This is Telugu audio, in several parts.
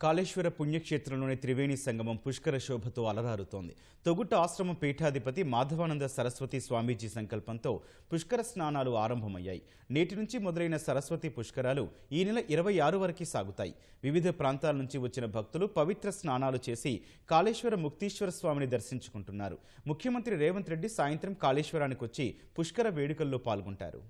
కాళేశ్వర పుణ్యక్షేత్రంలోని త్రివేణి సంగమం పుష్కర శోభతో అలరారుతోంది. తొగుట ఆశ్రమ పీఠాధిపతి మాధవానంద సరస్వతి స్వామీజీ సంకల్పంతో పుష్కర స్నానాలు ఆరంభమయ్యాయి. నేటి నుంచి మొదలైన సరస్వతి పుష్కరాలు ఈ నెల ఇరవై ఆరు వరకు సాగుతాయి. వివిధ ప్రాంతాల నుంచి వచ్చిన భక్తులు పవిత్ర స్నానాలు చేసి కాళేశ్వర ముక్తీశ్వర స్వామిని దర్శించుకుంటున్నారు. ముఖ్యమంత్రి రేవంత్ రెడ్డి సాయంత్రం కాళేశ్వరానికి వచ్చి పుష్కర వేడుకల్లో పాల్గొంటారు.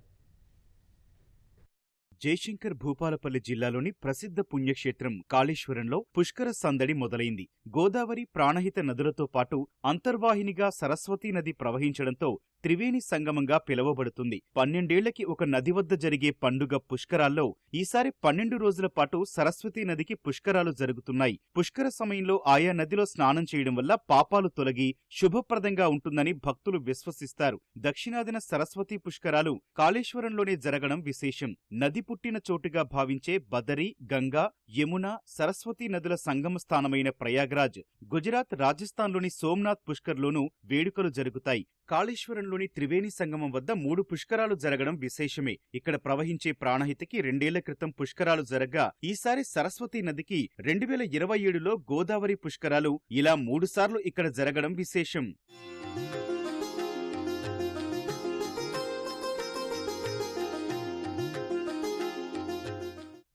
జయశంకర్ భూపాలపల్లి జిల్లాలోని ప్రసిద్ధ పుణ్యక్షేత్రం కాళేశ్వరంలో పుష్కర సందడి మొదలైంది. గోదావరి ప్రాణహిత నదులతో పాటు అంతర్వాహినిగా సరస్వతీ నది ప్రవహించడంతో త్రివేణి సంగమంగా పిలువబడుతుంది. పన్నెండేళ్ళకి ఒక నది వద్ద జరిగే పండుగ పుష్కరాల్లో ఈసారి పన్నెండు రోజుల పాటు సరస్వతీ నదికి పుష్కరాలు జరుగుతున్నాయి. పుష్కర సమయంలో ఆయా నదిలో స్నానం చేయడం వల్ల పాపాలు తొలగి శుభప్రదంగా ఉంటుందని భక్తులు విశ్వసిస్తారు. దక్షిణాదిన సరస్వతీ పుష్కరాలు కాళేశ్వరంలోనే జరగడం విశేషం. నది పుట్టిన చోటుగా భావించే బదరి గంగా యమున సరస్వతీ నదుల సంగమ స్థానమైన ప్రయాగ్రాజ్ గుజరాత్ రాజస్థాన్లోని సోమ్నాథ్ పుష్కర్లోనూ వేడుకలు జరుగుతాయి. కాళేశ్వరంలోని త్రివేణి సంగమం వద్ద మూడు పుష్కరాలు జరగడం విశేషమే. ఇక్కడ ప్రవహించే ప్రాణహితకి రెండేళ్ళ క్రితం పుష్కరాలు జరగ్గా ఈసారి సరస్వతీ నదికి రెండు వేల ఇరవై ఏడులో గోదావరి పుష్కరాలు ఇలా మూడుసార్లు ఇక్కడ జరగడం విశేషం.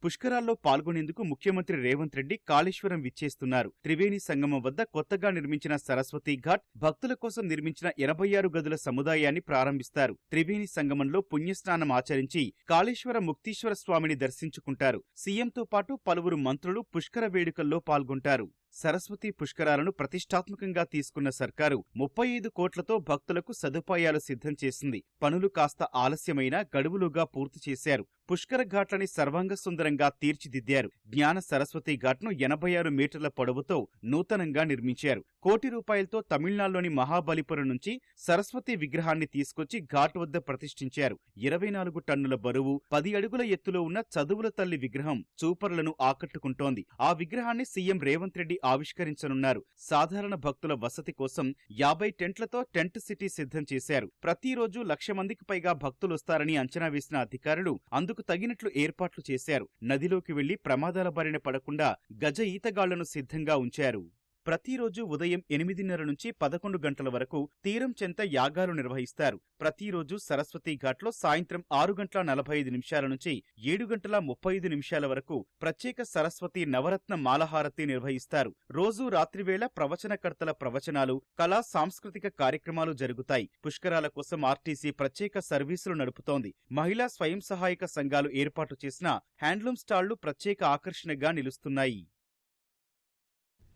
పుష్కరాల్లో పాల్గొనేందుకు ముఖ్యమంత్రి రేవంత్ రెడ్డి కాళేశ్వరం విచ్చేస్తున్నారు. త్రివేణి సంగమం వద్ద కొత్తగా నిర్మించిన సరస్వతి ఘాట్ భక్తుల కోసం నిర్మించిన ఎనభై ఆరు గదుల సముదాయాన్ని ప్రారంభిస్తారు. త్రివేణి సంగమంలో పుణ్యస్నానం ఆచరించి కాళేశ్వర ముక్తీశ్వర స్వామిని దర్శించుకుంటారు. సీఎంతో పాటు పలువురు మంత్రులు పుష్కర వేడుకల్లో పాల్గొంటారు. సరస్వతి పుష్కరాలను ప్రతిష్టాత్మకంగా తీసుకున్న సర్కారు ముప్పై ఐదు కోట్లతో భక్తులకు సదుపాయాలు సిద్ధం చేసింది. పనులు కాస్త ఆలస్యమైనా గడువులుగా పూర్తి చేశారు. పుష్కర ఘాట్లని సర్వాంగ సుందరంగా తీర్చిదిద్దారు. జ్ఞాన సరస్వతి ఘాట్ను ఎనభై ఆరు మీటర్ల పొడవుతో నూతనంగా నిర్మించారు. కోటి రూపాయలతో తమిళనాడులోని మహాబలిపురం నుంచి సరస్వతి విగ్రహాన్ని తీసుకొచ్చి ఘాట్ వద్ద ప్రతిష్ఠించారు. ఇరవై నాలుగు టన్నుల బరువు పది అడుగుల ఎత్తులో ఉన్న చదువుల తల్లి విగ్రహం చూపర్లను ఆకట్టుకుంటోంది. ఆ విగ్రహాన్ని సీఎం రేవంత్ రెడ్డి ఆవిష్కరించనున్నారు. సాధారణ భక్తుల వసతి కోసం యాభై టెంట్లతో టెంట్ సిటీ సిద్ధం చేశారు. ప్రతిరోజు లక్ష మందికి పైగా భక్తులు వస్తారని అంచనా వేసిన అధికారులు అందుకు అందుకు తగినట్లు ఏర్పాట్లు చేశారు. నదిలోకి వెళ్ళి ప్రమాదాల బారిన పడకుండా గజ ఈతగాళ్ళను సిద్ధంగా ఉంచారు. ప్రతిరోజు ఉదయం ఎనిమిదిన్నర నుంచి పదకొండు గంటల వరకు తీరం చెంత యాగాలు నిర్వహిస్తారు. ప్రతిరోజు సరస్వతి ఘాట్లో సాయంత్రం ఆరు గంటల నలభై ఐదు నిమిషాల నుంచి ఏడు గంటల ముప్పై ఐదు నిమిషాల వరకు ప్రత్యేక సరస్వతి నవరత్న మాలహారతి నిర్వహిస్తారు. రోజు రాత్రివేళ ప్రవచనకర్తల ప్రవచనాలు కళా సాంస్కృతిక కార్యక్రమాలు జరుగుతాయి. పుష్కరాల కోసం ఆర్టీసీ ప్రత్యేక సర్వీసులు నడుపుతోంది. మహిళా స్వయం సహాయక సంఘాలు ఏర్పాటు చేసిన హ్యాండ్లూమ్ స్టాళ్ళు ప్రత్యేక ఆకర్షణగా నిలుస్తున్నాయి.